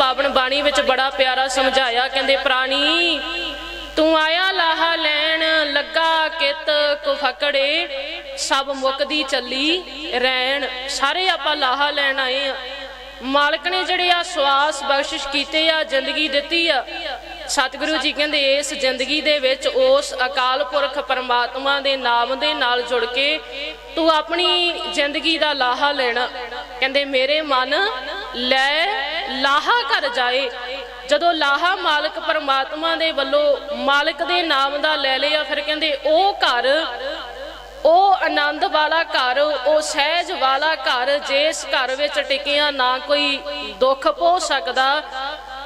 ਪਾਵਨ ਬਾਣੀ ਵਿੱਚ ਬੜਾ ਪਿਆਰਾ ਸਮਝਾਇਆ, ਕਹਿੰਦੇ, ਪ੍ਰਾਣੀ, ਤੂੰ ਆਇਆ ਲਾਹਾ ਲੈਣ, ਲੱਗਾ ਕਿਤ ਕੋ ਸਭ ਮੁਕਦੀ ਚੱਲੀ ਰਹਿਣ ਸਾਰੇ ਆਪਾਂ ਲਾਹਾ ਲੈਣ ਆਏ ਆ। ਮਾਲਕ ਨੇ ਜਿਹੜੇ ਆ ਸਵਾਸ ਬਖਸ਼ਿਸ਼ ਕੀਤੇ ਆ, ਜ਼ਿੰਦਗੀ ਦਿੱਤੀ ਆ। ਸਤਿਗੁਰੂ ਜੀ ਕਹਿੰਦੇ, ਇਸ ਜ਼ਿੰਦਗੀ ਦੇ ਵਿੱਚ ਉਸ ਅਕਾਲ ਪੁਰਖ ਪਰਮਾਤਮਾ ਦੇ ਨਾਮ ਦੇ ਨਾਲ ਜੁੜ ਕੇ ਤੂੰ ਆਪਣੀ ਜ਼ਿੰਦਗੀ ਦਾ ਲਾਹਾ ਲੈਣਾ। ਕਹਿੰਦੇ, ਮੇਰੇ ਮਨ ਲੈ ਲਾਹਾ ਕਰ ਜਾਏ। ਜਦੋਂ ਲਾਹਾ ਮਾਲਕ ਪਰਮਾਤਮਾ ਦੇ ਵੱਲੋਂ ਮਾਲਕ ਦੇ ਨਾਮ ਦਾ ਲੈ ਲਿਆ, ਫਿਰ ਕਹਿੰਦੇ, ਉਹ ਘਰ, ਉਹ ਆਨੰਦ ਵਾਲਾ ਘਰ, ਉਹ ਸਹਿਜ ਵਾਲਾ ਘਰ, ਜਿਸ ਘਰ ਵਿੱਚ ਟਿਕਿਆ ਨਾ ਕੋਈ ਦੁੱਖ ਪੋ ਸਕਦਾ,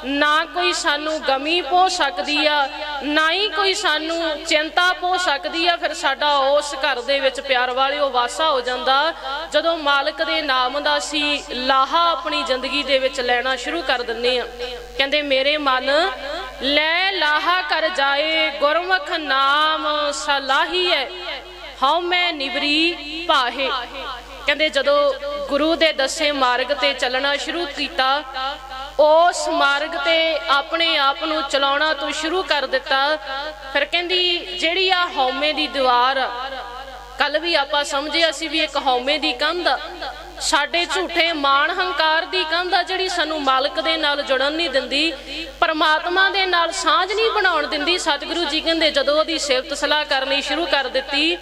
ਨਾ ਕੋਈ ਸਾਨੂੰ ਗਮੀ ਪੋ ਸਕਦੀ ਆ ਨਾ ਹੀ ਕੋਈ ਸਾਨੂੰ ਚਿੰਤਾ ਪੋ ਸਕਦੀ ਆ, ਫਿਰ ਸਾਡਾ ਉਸ ਘਰ ਦੇ ਵਿੱਚ ਪਿਆਰ ਵਾਲਿਓ ਵਾਸਾ ਹੋ ਜਾਂਦਾ। ਜਦੋਂ ਮਾਲਕ ਦੇ ਨਾਮ ਦਾ ਸੀ ਲਾਹਾ ਆਪਣੀ ਜ਼ਿੰਦਗੀ ਦੇ ਵਿੱਚ ਲੈਣਾ ਸ਼ੁਰੂ ਕਰ ਦਿੰਨੇ ਆ। ਕਹਿੰਦੇ, ਮੇਰੇ ਮਨ, ਲੈ ਲਾਹਾ ਕਰ ਜਾਏ, ਗੁਰਮੁਖ ਨਾਮ ਸਲਾਹੀ ਹੈ ਹਉ ਮੈਂ ਨਿਵਰੀ ਪਾਹੇ ਕਹਿੰਦੇ, ਜਦੋਂ ਗੁਰੂ ਦੇ ਦੱਸੇ ਮਾਰਗ ਤੇ ਚੱਲਣਾ ਸ਼ੁਰੂ ਕੀਤਾ ਉਸ ਮਾਰਗ ਤੇ ਆਪਣੇ ਆਪ ਨੂੰ ਚਲਾਉਣਾ ਤੋਂ ਸ਼ੁਰੂ ਕਰ ਦਿੱਤਾ। ਫਿਰ ਕਹਿੰਦੀ, ਜਿਹੜੀ ਆ ਹਉਮੈ ਦੀ ਦੀਵਾਰ ਕੱਲ ਵੀ ਆਪਾਂ ਸਮਝਿਆ ਸੀ ਵੀ ਇੱਕ ਹਉਮੈ ਦੀ ਕੰਧ ਸਾਡੇ ਝੂਠੇ ਮਾਣ ਹੰਕਾਰ ਦੀ ਕੰਧ ਆ ਜਿਹੜੀ ਸਾਨੂੰ ਮਾਲਕ ਦੇ ਨਾਲ ਜੁੜਨ ਨਹੀਂ ਦਿੰਦੀ ਪਰਮਾਤਮਾ ਦੇ ਨਾਲ ਸਾਂਝ ਨਹੀਂ ਬਣਾਉਣ ਦਿੰਦੀ ਸਤਿਗੁਰੂ ਜੀ ਕਹਿੰਦੇ ਜਦੋਂ ਉਹਦੀ ਸਿਫਤ ਸਲਾਹ ਕਰਨੀ ਸ਼ੁਰੂ ਕਰ ਦਿੱਤੀ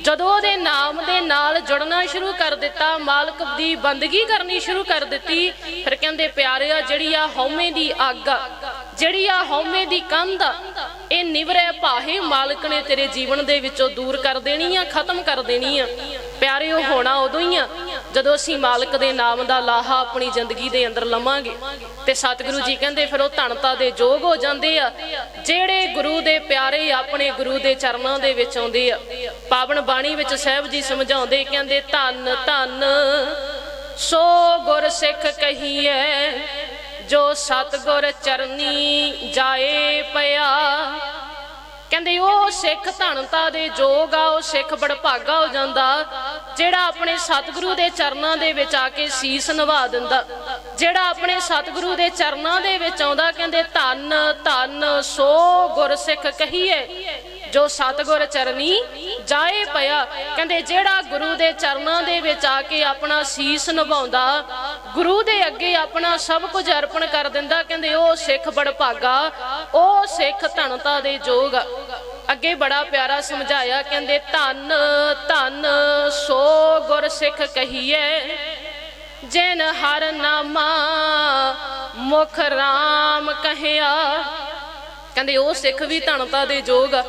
ਜਦੋਂ ਉਹਦੇ ਨਾਮ ਦੇ ਨਾਲ ਜੁੜਨਾ ਸ਼ੁਰੂ ਕਰ ਦਿੱਤਾ ਮਾਲਕ ਦੀ ਬੰਦਗੀ ਕਰਨੀ ਸ਼ੁਰੂ ਕਰ ਦਿੱਤੀ ਫਿਰ ਕਹਿੰਦੇ ਪਿਆਰਿਆ ਜਿਹੜੀ ਆ ਹਉਮੈ ਦੀ ਅੱਗ ਆ, ਜਿਹੜੀ ਆ ਹਉਮੈ ਦੀ ਕੰਧ ਆ, ਇਹ ਨਿਵਰੇ ਭਾਹੇ ਮਾਲਕ ਨੇ ਤੇਰੇ ਜੀਵਨ ਦੇ ਵਿੱਚੋਂ ਦੂਰ ਕਰ ਦੇਣੀ ਆ ਖਤਮ ਕਰ ਦੇਣੀ ਆ। ਪਿਆਰਿਓ ਹੋਣਾ ਉਦੋਂ ਹੀ ਆ ਜਦੋਂ ਅਸੀਂ ਮਾਲਕ ਦੇ ਨਾਮ ਦਾ ਲਾਹਾ ਆਪਣੀ ਜ਼ਿੰਦਗੀ ਦੇ ਅੰਦਰ ਲਵਾਂਗੇ। ਤੇ ਸਤਿਗੁਰੂ ਜੀ ਕਹਿੰਦੇ, ਫਿਰ ਉਹ ਧਨਤਾ ਦੇ ਯੋਗ ਹੋ ਜਾਂਦੇ ਆ। ਜਿਹੜੇ ਗੁਰੂ ਦੇ ਪਿਆਰੇ ਆਪਣੇ ਗੁਰੂ ਦੇ ਚਰਨਾਂ ਦੇ ਵਿੱਚ ਆਉਂਦੇ ਆ। ਪਾਵਨ ਬਾਣੀ ਵਿੱਚ ਸਾਹਿਬ ਜੀ ਸਮਝਾਉਂਦੇ, ਕਹਿੰਦੇ, ਧੰਨ ਧੰਨ ਸੋ ਗੁਰ ਸਿੱਖ ਕਹੀਏ ਜੋ ਸਤਗੁਰ ਚਰਨੀ ਜਾਏ ਪਿਆ। ਕਹਿੰਦੇ, ਉਹ ਸਿੱਖ ਧਨਤਾ ਦੇ ਜੋਗ ਆ, ਉਹ ਸਿੱਖ ਬੜਭਾਗਾ ਹੋ ਜਾਂਦਾ, ਜਿਹੜਾ ਆਪਣੇ ਸਤਿਗੁਰੂ ਦੇ ਚਰਨਾਂ ਦੇ ਵਿੱਚ ਆ ਕੇ ਸੀਸ ਨਿਭਾ ਦਿੰਦਾ। ਜਿਹੜਾ ਆਪਣੇ ਸਤਿਗੁਰੂ ਦੇ ਚਰਨਾਂ ਦੇ ਵਿੱਚ ਆਉਂਦਾ, ਕਹਿੰਦੇ, ਧੰਨ ਧੰਨ ਸੋ ਗੁਰਸਿੱਖ ਕਹੀਏ। ਜੋ ਸਤਗੁਰ ਚਰਨੀ ਜਾਏ ਪਿਆ। ਕਹਿੰਦੇ ਜਿਹੜਾ ਗੁਰੂ ਦੇ ਚਰਨਾਂ ਦੇ ਵਿੱਚ ਆ ਕੇ ਆਪਣਾ ਸੀਸ ਨਿਭਾਉਂਦਾ, ਗੁਰੂ ਦੇ ਅੱਗੇ ਆਪਣਾ ਸਭ ਕੁਝ ਅਰਪਣ ਕਰ ਦਿੰਦਾ, ਕਹਿੰਦੇ ਉਹ ਸਿੱਖ ਬੜਭਾਗਾ ਉਹ ਸਿੱਖ ਧਨਤਾ ਦੇ ਜੋਗ। ਅੱਗੇ ਬੜਾ ਪਿਆਰਾ ਸਮਝਾਇਆ, ਕਹਿੰਦੇ ਧਨ ਧਨ ਸੋ ਗੁਰ ਸਿੱਖ ਕਹੀਏ ਜਿਨ ਹਰ ਨਾਮਾ ਮੁਖ ਰਾਮ ਕਹਿਆ। ਕਹਿੰਦੇ ਉਹ ਸਿੱਖ ਵੀ ਧਨਤਾ ਦੇ ਯੋਗ ਆ।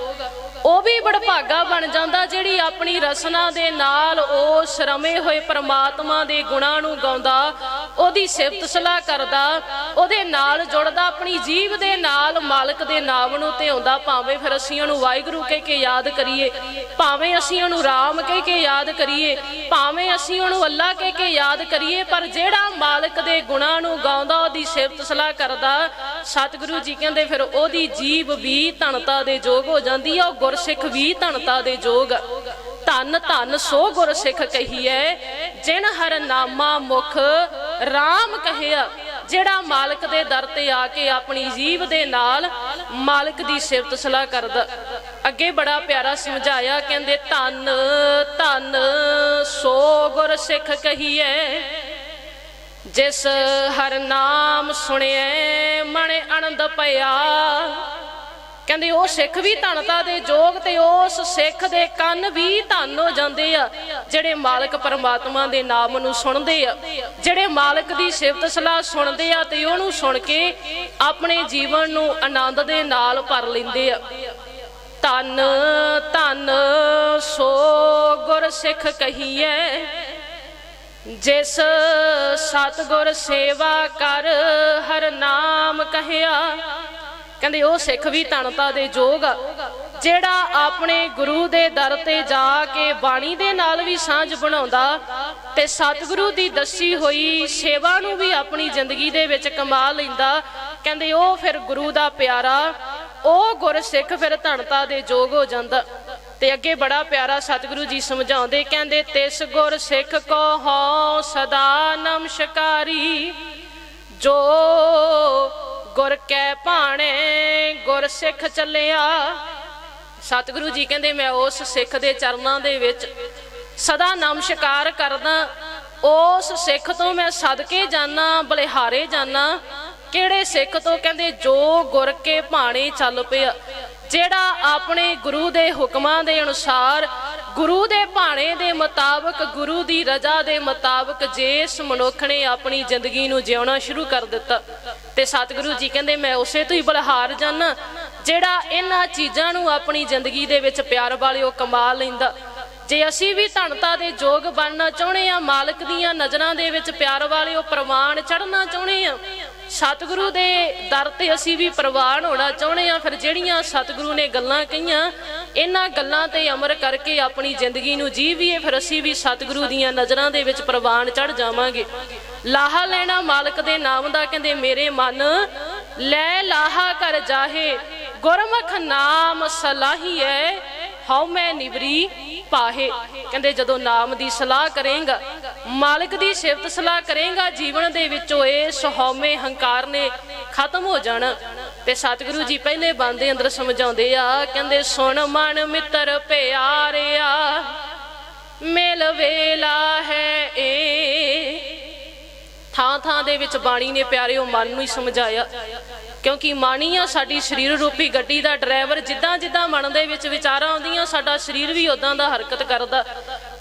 ਉਹ ਵੀ ਬੜਭਾਗਾ ਬਣ ਜਾਂਦਾ ਜਿਹੜੀ ਆਪਣੀ ਰਸਨਾ ਦੇ ਨਾਲ ਉਹ ਸ਼ਰਮੇ ਹੋਏ ਪ੍ਰਮਾਤਮਾ ਦੇ ਗੁਣਾਂ ਨੂੰ ਗਾਉਂਦਾ। ਉਹਦੀ ਸਿਫਤ ਸਲਾਹ ਕਰਦਾ, ਉਹਦੇ ਨਾਲ ਜੁੜਦਾ, ਆਪਣੀ ਜੀਵ ਦੇ ਨਾਲ, ਮਾਲਕ ਦੇ ਨਾਮ ਨੂੰ ਧਿਆਉਂਦਾ, ਭਾਵੇਂ ਫਿਰ ਅਸੀਂ ਉਹਨੂੰ ਵਾਹਿਗੁਰੂ ਕਹਿ ਕੇ ਯਾਦ ਕਰੀਏ, ਭਾਵੇਂ ਅਸੀਂ ਉਹਨੂੰ ਰਾਮ ਕਹਿ ਕੇ ਯਾਦ ਕਰੀਏ, ਭਾਵੇਂ ਅਸੀਂ ਉਹਨੂੰ ਅੱਲਾ ਕਹਿ ਕੇ ਯਾਦ ਕਰੀਏ, ਪਰ ਜਿਹੜਾ ਮਾਲਕ ਦੇ ਗੁਣਾਂ ਨੂੰ ਗਾਉਂਦਾ, ਉਹਦੀ ਸਿਫਤ ਸਲਾਹ ਕਰਦਾ, ਸਤਿਗੁਰੂ ਜੀ ਕਹਿੰਦੇ ਫਿਰ ਉਹਦੀ ਜੀਬ ਵੀ ਧਨਤਾ ਦੇ ਯੋਗ ਹੋ ਜਾਂਦੀ ਆ ਉਹ ਗੁਰਸਿੱਖ ਵੀ ਧਨਤਾ ਦੇ ਯੋਗ ਧਨ ਧੰਨ ਸੋ ਗੁਰਸਿੱਖ ਕਹੀਏ ਜਿਨ ਹਰ ਨਾਮਾ ਮੁਖ RAM ਕਹਿਆ ਜਿਹੜਾ ਮਾਲਕ ਦੇ ਦਰ ਤੇ ਆ ਕੇ ਆਪਣੀ ਜੀਵ ਦੇ ਨਾਲ ਮਾਲਕ ਦੀ ਸਿਫਤ ਸਲਾਹ ਕਰਦਾ। ਅੱਗੇ ਬੜਾ ਪਿਆਰਾ ਸਮਝਾਇਆ, ਕਹਿੰਦੇ, ਧਨ ਧਨ ਸੋ ਗੁਰ ਸਿੱਖ ਕਹੀਏ ਜਿਸ ਹਰ ਨਾਮ ਸੁਣਿਐ, ਮਨ ਆਨੰਦ ਪਿਆ। ਕਹਿੰਦੇ ਉਹ ਸਿੱਖ ਵੀ ਧਨਤਾ ਦੇ ਜੋਗ ਤੇ ਉਸ ਸਿੱਖ ਦੇ ਕੰਨ ਵੀ ਧਨ ਹੋ ਜਾਂਦੇ ਆ, ਜਿਹੜੇ ਮਾਲਕ ਪਰਮਾਤਮਾ ਦੇ ਨਾਮ ਨੂੰ ਸੁਣਦੇ ਆ। ਜਿਹੜੇ ਮਾਲਕ ਦੀ ਸਿਫਤ ਸਲਾਹ ਸੁਣਦੇ ਆ ਤੇ ਉਹਨੂੰ ਸੁਣ ਕੇ ਆਪਣੇ ਜੀਵਨ ਨੂੰ ਆਨੰਦ ਦੇ ਨਾਲ ਭਰ ਲੈਂਦੇ ਆ। ਧੰਨ ਧੰਨ ਸੋ ਗੁਰ ਸਿੱਖ ਕਹੀਏ ਜਿਸ ਸਤਗੁਰ ਸੇਵਾ ਕਰ ਹਰ ਨਾਮ ਕਹਿਆ। ਕਹਿੰਦੇ ਉਹ ਸਿੱਖ ਵੀ ਧਨਤਾ ਦੇ ਯੋਗ ਜਿਹੜਾ ਆਪਣੇ ਗੁਰੂ ਦੇ ਦਰ ਤੇ ਜਾ ਕੇ ਬਾਣੀ ਦੇ ਨਾਲ ਵੀ ਸਾਂਝ ਬਣਾਉਂਦਾ ਤੇ ਸਤਿਗੁਰੂ ਦੀ ਦੱਸੀ ਹੋਈ ਸੇਵਾ ਨੂੰ ਵੀ ਆਪਣੀ ਜ਼ਿੰਦਗੀ ਦੇ ਵਿੱਚ ਕਮਾ ਲੈਂਦਾ, ਕਹਿੰਦੇ ਉਹ ਫਿਰ ਗੁਰੂ ਦਾ ਪਿਆਰਾ, ਉਹ ਗੁਰ ਸਿੱਖ ਫਿਰ ਧਨਤਾ ਦੇ ਯੋਗ ਹੋ ਜਾਂਦਾ। ਤੇ ਅੱਗੇ ਬੜਾ ਪਿਆਰਾ ਸਤਿਗੁਰੂ ਜੀ ਸਮਝਾਉਂਦੇ, ਕਹਿੰਦੇ ਤਿਸ ਗੁਰ ਸਿੱਖ ਕੋ ਹਉ ਸਦਾ ਨਮਸਕਾਰੀ, ਜੋ ਗੁਰ ਕੈ ਭਾਣੇ, ਗੁਰ ਸਿੱਖ ਚੱਲਿਆ। ਸਤਿਗੁਰੂ ਜੀ ਕਹਿੰਦੇ, ਮੈਂ ਉਸ ਸਿੱਖ ਦੇ ਚਰਨਾਂ ਦੇ ਵਿੱਚ ਸਦਾ ਨਮਸਕਾਰ ਕਰਦਾ। ਉਸ ਸਿੱਖ ਤੋਂ ਮੈਂ ਸਦਕੇ ਜਾਣਾ ਬਲਿਹਾਰੇ ਜਾਣਾ ਕਿਹੜੇ ਸਿੱਖ ਤੋਂ? ਕਹਿੰਦੇ, ਜੋ ਗੁਰ ਕੇ ਭਾਣੇ ਚੱਲ ਪਿਆ। ਜਿਹੜਾ ਆਪਣੇ ਗੁਰੂ ਦੇ ਹੁਕਮਾਂ ਦੇ ਅਨੁਸਾਰ ਗੁਰੂ ਦੇ ਭਾਣੇ ਦੇ ਮੁਤਾਬਕ, ਗੁਰੂ ਦੀ ਰਜ਼ਾ ਦੇ ਮੁਤਾਬਕ ਜਿਸ ਮਨੁੱਖ ਨੇ ਆਪਣੀ ਜ਼ਿੰਦਗੀ ਨੂੰ ਜਿਉਣਾ ਸ਼ੁਰੂ ਕਰ ਦਿੱਤਾ। ਤੇ ਸਤਿਗੁਰੂ ਜੀ ਕਹਿੰਦੇ, ਮੈਂ ਉਸੇ ਤੋਂ ਹੀ ਬਲਹਾਰ ਜਾਣਾ ਜਿਹੜਾ ਇਹਨਾਂ ਚੀਜ਼ਾਂ ਨੂੰ ਆਪਣੀ ਜ਼ਿੰਦਗੀ ਦੇ ਵਿੱਚ ਪਿਆਰ ਵਾਲਿਓ ਕਮਾ ਲੈਂਦਾ। ਜੇ ਅਸੀਂ ਵੀ ਧਨਤਾ ਦੇ ਯੋਗ ਬਣਨਾ ਚਾਹੁੰਦੇ ਆ ਮਾਲਕ ਦੀਆਂ ਨਜ਼ਰਾਂ ਦੇ ਵਿੱਚ ਪਿਆਰ ਵਾਲਿਓ ਪ੍ਰਵਾਨ ਚੜਨਾ ਚਾਹੁੰਦੇ ਆ ਸਤਿਗੁਰੂ ਦੇ ਦਰ ਤੇ ਅਸੀਂ ਵੀ ਪ੍ਰਵਾਨ ਹੋਣਾ ਚਾਹੁੰਦੇ ਆ ਫਿਰ ਜਿਹੜੀਆਂ ਸਤਿਗੁਰੂ ਨੇ ਗੱਲਾਂ ਕਹੀਆਂ ਇਹਨਾਂ ਗੱਲਾਂ ਤੇ ਅਮਰ ਕਰਕੇ ਆਪਣੀ ਜ਼ਿੰਦਗੀ ਨੂੰ ਜੀਵੀਏ, ਫਿਰ ਅਸੀਂ ਵੀ ਸਤਿਗੁਰੂ ਦੀਆਂ ਨਜ਼ਰਾਂ ਦੇ ਵਿੱਚ ਪ੍ਰਵਾਨ ਚੜ ਜਾਵਾਂਗੇ। ਲਾਹਾ ਲੈਣਾ ਮਾਲਕ ਦੇ ਨਾਮ ਦਾ, ਕਹਿੰਦੇ, ਮੇਰੇ ਮਨ ਲੈ ਲਾਹਾ ਕਰ ਜਾਹੇ, ਗੁਰਮੁਖ ਨਾਮ ਸਲਾਹੀਐ, ਹਉ ਮੈਂ ਨਿਵਰੀ ਪਾਹੇ। ਕਹਿੰਦੇ, ਜਦੋਂ ਨਾਮ ਦੀ ਸਲਾਹ ਕਰੇਗਾ, ਮਾਲਕ ਦੀ ਸਿਫਤ ਸਲਾਹ ਕਰੇਗਾ, ਜੀਵਨ ਦੇ ਵਿੱਚੋਂ ਇਹ ਸਹੌਮੇ ਹੰਕਾਰ ਨੇ ਖਤਮ ਹੋ ਜਾਣ। ਤੇ ਸਤਿਗੁਰੂ ਜੀ ਪਹਿਲੇ ਬੰਦੇ ਅੰਦਰ ਸਮਝਾਉਂਦੇ ਆ, ਕਹਿੰਦੇ, ਸੁਣ ਮਨ ਮਿੱਤਰ ਪਿਆਰਿਆ, ਮਿਲ ਵੇਲਾ ਹੈ ਏ। ਥਾਂ ਥਾਂ ਦੇ ਵਿੱਚ ਬਾਣੀ ਨੇ ਪਿਆਰਿਓ, ਮਨ ਨੂੰ ਹੀ ਸਮਝਾਇਆ, ਕਿਉਂਕਿ ਮਾਣੀ ਆ ਸਾਡੀ ਸਰੀਰ ਰੂਪੀ ਗੱਡੀ ਦਾ ਡਰਾਈਵਰ, ਜਿੱਦਾਂ ਜਿੱਦਾਂ ਮਨ ਦੇ ਵਿੱਚ ਵਿਚਾਰਾਂ ਆਉਂਦੀਆਂ, ਸਾਡਾ ਸਰੀਰ ਵੀ ਉਦਾਂ ਦਾ ਹਰਕਤ ਕਰਦਾ।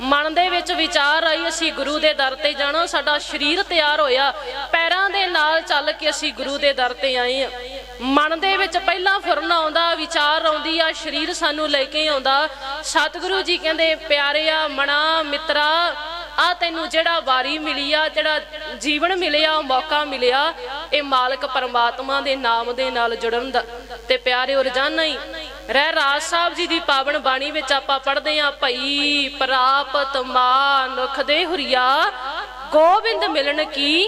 ਮਨ ਦੇ ਵਿੱਚ ਵਿਚਾਰ ਆਈ, ਅਸੀਂ ਗੁਰੂ ਦੇ ਦਰ ਤੇ ਜਾਣਾ, ਸਾਡਾ ਸਰੀਰ ਤਿਆਰ ਹੋਇਆ, ਪੈਰਾਂ ਦੇ ਨਾਲ ਚੱਲ ਕੇ ਅਸੀਂ ਗੁਰੂ ਦੇ ਦਰ ਤੇ ਆਏ ਆ। ਮਨ ਦੇ ਵਿੱਚ ਪਹਿਲਾਂ ਫੁਰਨ ਆਉਂਦਾ, ਵਿਚਾਰ ਆਉਂਦੀ ਆ, ਸਰੀਰ ਸਾਨੂੰ ਲੈ ਕੇ ਆਉਂਦਾ। ਸਤਿਗੁਰੂ ਜੀ ਕਹਿੰਦੇ, ਪਿਆਰਿਆ ਮਣਾ ਮਿੱਤਰਾ, ਆ ਤੈਨੂੰ ਜਿਹੜਾ ਵਾਰੀ ਮਿਲੀ ਆ, ਜਿਹੜਾ ਜੀਵਨ ਮਿਲਿਆ, ਮੌਕਾ ਮਿਲਿਆ, ਇਹ ਮਾਲਕ ਪਰਮਾਤਮਾ ਦੇ ਨਾਮ ਦੇ ਨਾਲ ਜੁੜਨ ਦਾ। ਤੇ ਪਿਆਰਿਓ ਰੋਜ਼ਾਨਾ ਹੀ, ਰਹਿ ਰਾਜ ਸਾਹਿਬ ਜੀ ਦੀ ਪਾਵਨ ਬਾਣੀ ਵਿੱਚ ਆਪਾਂ ਪੜ੍ਹਦੇ ਆਂ ਭਈ ਪ੍ਰਾਪਤ ਮਾਨੁਖ ਦੇ ਹੁਰੀਆ ਗੋਬਿੰਦ ਮਿਲਣ ਕੀ?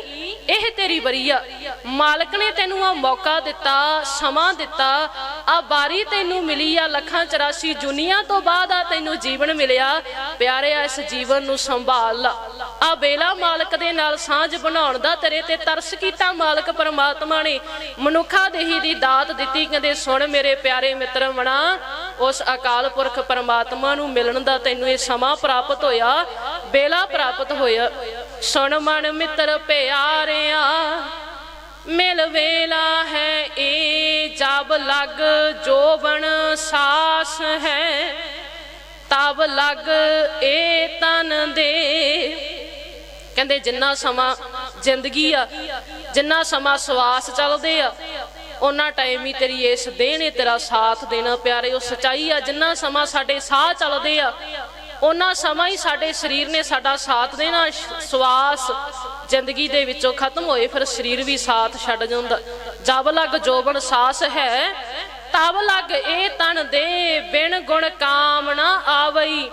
ਇਹ ਤੇਰੀ ਬਰੀਆ ਮਾਲਕ ਨੇ ਤੈਨੂੰ ਆ ਮੌਕਾ ਦਿੱਤਾ, ਸਮਾਂ ਦਿੱਤਾ। ਆ ਬਾਰੀ ਤੈਨੂੰ ਮਿਲੀ ਆ ਲੱਖਾਂ 84 ਜੁਨੀਆਂ ਤੋਂ ਬਾਅਦ ਆ ਤੈਨੂੰ ਜੀਵਨ ਮਿਲਿਆ। ਪਿਆਰਿਆ, ਇਸ ਜੀਵਨ ਨੂੰ ਸੰਭਾਲ। ਲਾ ਆ ਬੇਲਾ ਮਾਲਕ ਦੇ ਨਾਲ ਸਾਂਝ ਬਣਾਉਣ ਦਾ ਤੇਰੇ ਤੇ ਤਰਸ ਕੀਤਾ ਮਾਲਕ ਪਰਮਾਤਮਾ ਨੇ। ਮਨੁੱਖਾ ਦੇਹੀ ਦੀ ਦਾਤ ਦਿੱਤੀ, ਕਹਿੰਦੇ, ਸੁਣ ਮੇਰੇ ਪਿਆਰੇ ਮਿੱਤਰ ਬਣਾ ਉਸ ਅਕਾਲ ਪੁਰਖ ਪਰਮਾਤਮਾ ਨੂੰ ਮਿਲਣ ਦਾ ਤੈਨੂੰ ਇਹ ਸਮਾਂ ਪ੍ਰਾਪਤ ਹੋਇਆ। ਬੇਲਾ ਪ੍ਰਾਪਤ ਹੋਇਆ। ਸੁਣ ਮਨ ਮਿੱਤਰ ਪਿਆਰਿਆ, ਮਿਲ ਵੇਲਾ ਹੈ ਏ ਜਬ ਲਗ ਜੋਬਨ ਸਾਸ ਹੈ। ਤਬ ਲਗ ਏ ਤਨ ਦੇ। ਕਹਿੰਦੇ ਜਿੰਨਾ ਸਮਾਂ ਜ਼ਿੰਦਗੀ ਆ, ਜਿੰਨਾ ਸਮਾਂ ਸਵਾਸ ਚੱਲਦੇ ਆ ਉਹਨਾਂ ਟਾਈਮ ਹੀ ਤੇਰੀ ਇਸ ਦੇਹ ਨੇ ਤੇਰਾ ਸਾਥ ਦੇਣਾ ਪਿਆਰੇ, ਉਹ ਸਚਾਈ ਆ, ਜਿੰਨਾ ਸਮਾਂ ਸਾਡੇ ਸਾਹ ਚੱਲਦੇ ਆ ਉਹਨਾਂ ਸਮਾਂ ਹੀ ਸਾਡੇ ਸਰੀਰ ਨੇ ਸਾਡਾ ਸਾਥ ਦੇਣਾ, ਸਵਾਸ ਜ਼ਿੰਦਗੀ ਦੇ ਵਿੱਚੋਂ ਖਤਮ ਹੋਏ, ਫਿਰ ਸਰੀਰ ਵੀ ਸਾਥ ਛੱਡ ਜਾਂਦਾ। ਜਬ ਲਗ ਜੋਬਨ ਸਾਸ ਹੈ, ਤਬ ਲਗ ਇਹ ਤਨ ਦੇ ਬਿਨ ਗੁਣ ਕਾਮਨਾ ਆਵਈ।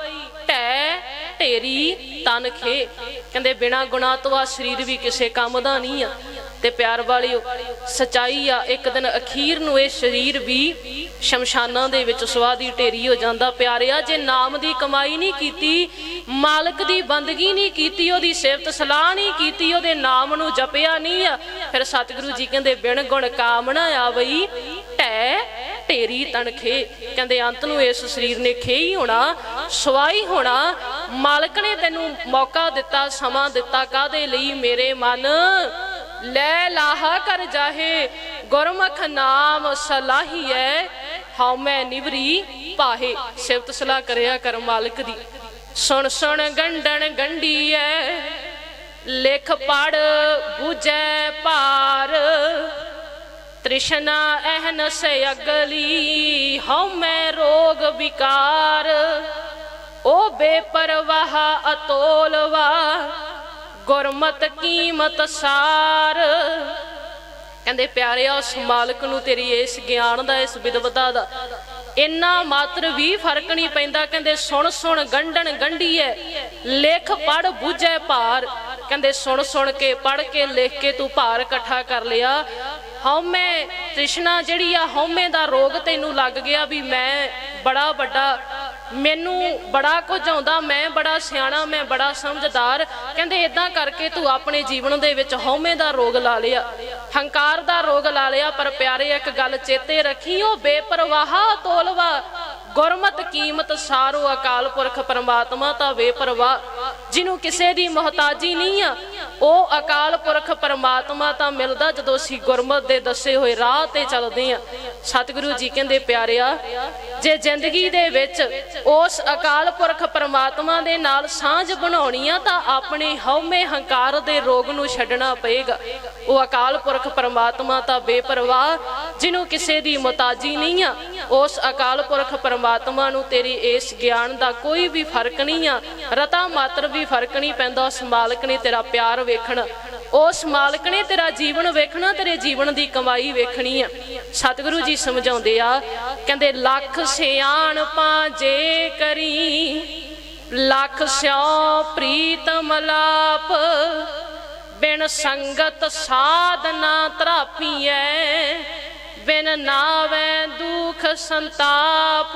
ਢੈ ਢੇਰੀ ਤਨ ਖੇ। ਕਹਿੰਦੇ ਬਿਨਾ ਗੁਣਾ ਤੋਂ ਆ ਸਰੀਰ ਵੀ ਕਿਸੇ ਕੰਮ ਦਾ ਨਹੀਂ ਆ। ਤੇ ਪਿਆਰ ਵਾਲਿਓ ਸਚਾਈ ਆ, ਇੱਕ ਦਿਨ ਅਖੀਰ ਨੂੰ ਇਹ ਸਰੀਰ ਵੀ ਸ਼ਮਸ਼ਾਨਾਂ ਦੇ ਵਿੱਚ ਸਵਾਦੀ ਢੇਰੀ ਹੋ ਜਾਂਦਾ। ਪਿਆਰਿਆ, ਜੇ ਨਾਮ ਦੀ ਕਮਾਈ ਨਹੀਂ ਕੀਤੀ, ਮਾਲਕ ਦੀ ਬੰਦਗੀ ਨਹੀਂ ਕੀਤੀ, ਉਹਦੀ ਸਿਫਤ ਸਲਾਹ ਨਹੀਂ ਕੀਤੀ, ਉਹਦੇ ਨਾਮ ਨੂੰ ਜਪਿਆ ਨਹੀਂ ਆ, ਫਿਰ ਸਤਿਗੁਰੂ ਜੀ ਕਹਿੰਦੇ, ਬਿਨ ਗੁਣ ਕਾਮਨਾ ਆਵਈ ਢੈ ਢੇਰੀ ਤਣਖੇ। ਕਹਿੰਦੇ, ਅੰਤ ਨੂੰ ਇਸ ਸਰੀਰ ਨੇ ਖੇ ਹੋਣਾ ਸਵਾਈ ਹੋਣਾ। ਮਾਲਕ ਨੇ ਤੈਨੂੰ ਮੌਕਾ ਦਿੱਤਾ, ਸਮਾਂ ਦਿੱਤਾ ਕਾਦੇ ਲਈ? ਮੇਰੇ ਮਨ ਲੈ ਲਾਹਾ ਕਰ ਜਾਹੇ, ਗੁਰਮੁਖ ਨਾਮ ਸਲਾਹੀਐ, ਹਉ ਮੈਂ ਨਿਵਰੀ ਪਾਹੇ। ਸਿਫਤ ਸਲਾਹ ਕਰਿਆ ਕਰ ਮਾਲਕ ਦੀ। ਸੁਣ ਸੁਣ ਗੰਡਣ ਗੰਢੀਐ ਲਿਖ ਪੜ ਬੁਝੈ ਭਾਰ। ਤ੍ਰਿਸ਼ਨਾ ਅਹਨਸ ਅਗਲੀ, ਹਉ ਮੈਂ ਰੋਗ ਵਿਕਾਰ। ਓ ਬੇਪਰਵਾਹ ਅਤੋਲਵਾ ਗੁਰਮਤ ਕੀਮਤ ਸਾਰ। ਕਹਿੰਦੇ ਪਿਆਰਿਆ ਉਸ ਮਾਲਕ ਨੂੰ ਤੇਰੀ ਇਸ ਗਿਆਨ ਦਾ, ਇਸ ਵਿਦਵਤਾ ਦਾ ਇੰਨਾ ਮਾਤਰ ਵੀ ਫ਼ਰਕ ਨਹੀਂ ਪੈਂਦਾ। ਕਹਿੰਦੇ, ਸੁਣ ਸੁਣ, ਗੰਢਣ ਗੰਢੀਏ ਲਿਖ ਪੜ ਬੁਝੈ, ਭਾਰ। ਕਹਿੰਦੇ, ਸੁਣ ਸੁਣ ਕੇ ਪੜ ਕੇ, ਲਿਖ ਕੇ ਤੂੰ ਭਾਰ ਇਕੱਠਾ ਕਰ ਲਿਆ। ਹਉਮੈ ਤ੍ਰਿਸ਼ਨਾ ਜਿਹੜੀ ਆ, ਹਉਮੈ ਦਾ ਰੋਗ ਤੈਨੂੰ ਲੱਗ ਗਿਆ ਵੀ ਮੈਂ ਬੜਾ ਵੱਡਾ ਮੈਨੂੰ ਬੜਾ ਕੁਝ ਆਉਂਦਾ, ਮੈਂ ਬੜਾ ਸਿਆਣਾ, ਮੈਂ ਬੜਾ ਸਮਝਦਾਰ। ਕਹਿੰਦੇ ਇਦਾਂ ਕਰਕੇ ਤੂੰ ਆਪਣੇ ਜੀਵਨ ਦੇ ਵਿੱਚ ਹਉਮੈ ਦਾ ਰੋਗ ਲਾ ਲਿਆ, ਹੰਕਾਰ ਦਾ ਰੋਗ ਲਾ ਲਿਆ, ਪਰ ਪਿਆਰੇ ਇੱਕ ਗੱਲ ਚੇਤੇ ਰੱਖੀ ਉਹ ਬੇਪਰਵਾਹ ਤੋਲਵਾ, ਗੁਰਮਤ ਕੀਮਤ ਸਾਰੋ ਅਕਾਲ ਪੁਰਖ ਪਰਮਾਤਮਾ ਤਾਂ ਬੇਪਰਵਾਹ। ਜਿਹਨੂੰ ਕਿਸੇ ਦੀ ਮੁਹਤਾਜੀ ਨਹੀਂ ਆ ਉਹ ਅਕਾਲ ਪੁਰਖ ਪਰਮਾਤਮਾ ਤਾਂ ਮਿਲਦਾ ਜਦੋਂ ਅਸੀਂ ਗੁਰਮਤ ਦੇ ਦੱਸੇ ਹੋਏ ਰਾਹ ਤੇ ਚੱਲਦੇ ਆ ਸਤਿਗੁਰੂ ਜੀ ਕਹਿੰਦੇ, ਪਿਆਰਿਆ, ਜੇ ਜ਼ਿੰਦਗੀ ਦੇ ਵਿੱਚ ਉਸ ਅਕਾਲ ਪੁਰਖ ਪਰਮਾਤਮਾ ਦੇ ਨਾਲ ਸਾਂਝ ਬਣਾਉਣੀ ਆ, ਤਾਂ ਆਪਣੇ ਹਉਮੈ ਹੰਕਾਰ ਦੇ ਰੋਗ ਨੂੰ ਛੱਡਣਾ ਪਏਗਾ। ਉਹ ਅਕਾਲ ਪੁਰਖ ਪਰਮਾਤਮਾ ਤਾਂ ਬੇਪਰਵਾਹ ਜਿਹਨੂੰ ਕਿਸੇ ਦੀ ਮੁਤਾਜੀ ਨਹੀਂ ਆ, ਉਸ ਅਕਾਲ ਪੁਰਖ ਪਰਮਾਤਮਾ ਨੂੰ ਤੇਰੀ ਇਸ ਗਿਆਨ ਦਾ ਕੋਈ ਵੀ ਫ਼ਰਕ ਨਹੀਂ ਆ। ਰਤਾ ਮਾਤਰ ਵੀ ਫ਼ਰਕ ਨਹੀਂ ਪੈਂਦਾ, ਉਸ ਮਾਲਕ ਨੇ ਤੇਰਾ ਪਿਆਰ ਵੇਖਣਾ। ਉਸ ਮਾਲਕ ਨੇ ਤੇਰਾ ਜੀਵਨ ਵੇਖਣਾ, ਤੇਰੇ ਜੀਵਨ ਦੀ ਕਮਾਈ ਵੇਖਣੀ ਆ। ਸਤਿਗੁਰੂ ਜੀ ਸਮਝਾਉਂਦੇ ਆ, ਕਹਿੰਦੇ, ਲੱਖ ਸਿਆਣਪਾਂ ਜੇ ਕਰੀ, ਲੱਖ ਸਿਓ ਪ੍ਰੀਤਮ ਲਾਪ ਬਿਨ ਸੰਗਤ ਸਾਧਨਾ ਤਰਾਪੀਐ। ਬਿਨ ਨਾਵੇ ਦੁਖ ਸੰਤਾਪ,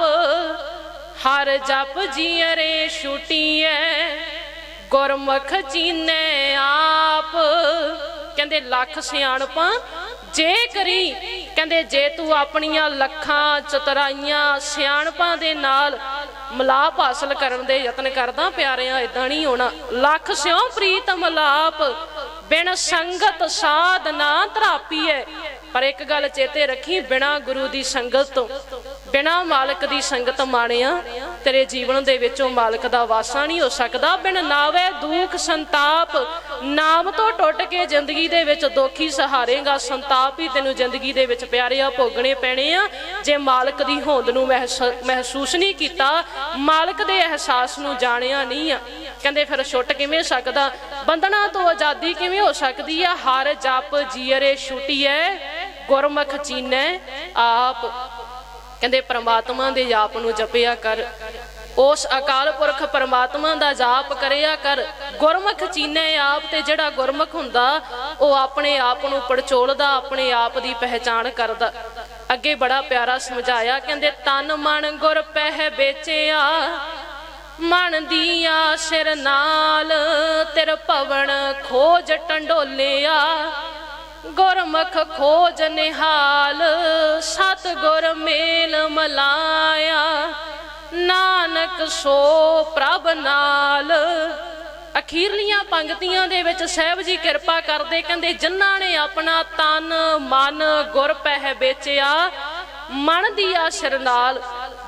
ਹਰ ਜਪ ਜੀਅਰੇ ਛੁਟੀਐ, ਗੁਰਮੁਖ ਚੀਨੇ ਆਪ। ਕਹਿੰਦੇ ਲੱਖ ਸਿਆਣਪਾਂ, ਜੇ ਕਰੀ, ਕਹਿੰਦੇ ਜੇ ਤੂੰ ਆਪਣੀਆਂ ਲੱਖਾਂ ਚਤਰਾਈਆਂ ਸਿਆਣਪਾਂ ਦੇ ਨਾਲ ਮਲਾਪ ਹਾਸਲ ਕਰਨ ਦੇ ਯਤਨ ਕਰਦਾ, ਪਿਆਰਿਆਂ ਇਦਾਂ ਨਹੀਂ ਹੋਣਾ। ਲੱਖ ਸਿਉ ਪ੍ਰੀਤ ਮਲਾਪ ਬਿਨ ਸੰਗਤ ਸਾਧ ਸਾਧਨਾ ਤਰਾਪੀਐ ਪਰ ਇੱਕ ਗੱਲ ਚੇਤੇ ਰੱਖੀ, ਬਿਨਾ ਗੁਰੂ ਦੀ ਸੰਗਤ ਤੋਂ, ਬਿਨਾ ਮਾਲਕ ਦੀ ਸੰਗਤ ਮਾਣਿਆ, ਤੇਰੇ ਜੀਵਨ ਦੇ ਵਿੱਚੋਂ ਮਾਲਕ ਦਾ ਵਾਸਾ ਨਹੀਂ ਹੋ ਸਕਦਾ। ਬਿਨ ਨਾਵੇ ਦੁੱਖ ਸੰਤਾਪ, ਨਾਮ ਤੋਂ ਟੁੱਟ ਕੇ ਜ਼ਿੰਦਗੀ ਦੇ ਵਿੱਚ ਦੁੱਖ ਹੀ ਸਹਾਰੇਗਾ। ਸੰਤਾਪ ਹੀ ਤੈਨੂੰ ਜ਼ਿੰਦਗੀ ਦੇ ਵਿੱਚ ਪਿਆਰਿਆ ਭੋਗਣੇ ਪੈਣੇ ਆ। ਜੇ ਮਾਲਕ ਦੀ ਹੋਂਦ ਨੂੰ ਮਹਿਸ- ਮਹਿਸੂਸ ਨਹੀਂ ਕੀਤਾ, ਮਾਲਕ ਦੇ ਅਹਿਸਾਸ ਨੂੰ ਜਾਣਿਆ ਨਹੀਂ ਆ। ਕਹਿੰਦੇ ਫਿਰ ਛੁੱਟ ਕਿਵੇਂ ਸਕਦਾ? ਬੰਧਨਾਂ ਤੋਂ ਆਜ਼ਾਦੀ ਕਿਵੇਂ ਹੋ ਸਕਦੀ ਆ? ਹਰ ਜਪ ਜੀਅਰੇ ਛੁਟੀਐ ਗੁਰਮੁਖ ਚੀਨੈ ਆਪ। ਕਹਿੰਦੇ ਪ੍ਰਮਾਤਮਾ ਦੇ ਜਾਪ ਨੂੰ ਜਪਿਆ ਕਰ। ਉਸ ਅਕਾਲ ਪੁਰਖ ਪਰਮਾਤਮਾ ਦਾ ਜਾਪ ਕਰਿਆ ਕਰ। ਗੁਰਮੁਖ ਚੀਨੇ ਆਪ ਤੇ ਜਿਹੜਾ ਗੁਰਮੁਖ ਹੁੰਦਾ, ਉਹ ਆਪਣੇ ਆਪ ਨੂੰ ਪੜਚੋਲਦਾ, ਆਪਣੇ ਆਪ ਦੀ ਪਹਿਚਾਣ ਕਰਦਾ। ਅੱਗੇ ਬੜਾ ਪਿਆਰਾ ਸਮਝਾਇਆ, ਕਹਿੰਦੇ, ਤਨ ਮਨ ਗੁਰ ਪਹਿ ਵੇਚਿਆ, ਮਨ ਦੀਆਂ ਸਿਰ ਨਾਲ ਤੇਰ ਭਵਨ ਖੋਜ ਟੰਡੋਲਿਆ ਗੁਰਮੁਖ ਖੋਜ ਨਿਹਾਲ ਸਤ ਗੁਰ ਮੇਲ ਮਲਾਇਆ। ਨਾਨਕ ਸੋ ਪ੍ਰਭ ਨਾਲ। ਅਖੀਰਲੀਆਂ ਪੰਗਤੀਆਂ ਦੇ ਵਿੱਚ ਸਾਹਿਬ ਜੀ ਕਿਰਪਾ ਕਰਦੇ, ਕਹਿੰਦੇ ਜਿਨ੍ਹਾਂ ਨੇ ਆਪਣਾ ਤਨ, ਮਨ, ਗੁਰ, ਪਹਿ ਵੇਚਿਆ, ਮਨ ਦੀ ਆਸ਼ਰ ਨਾਲ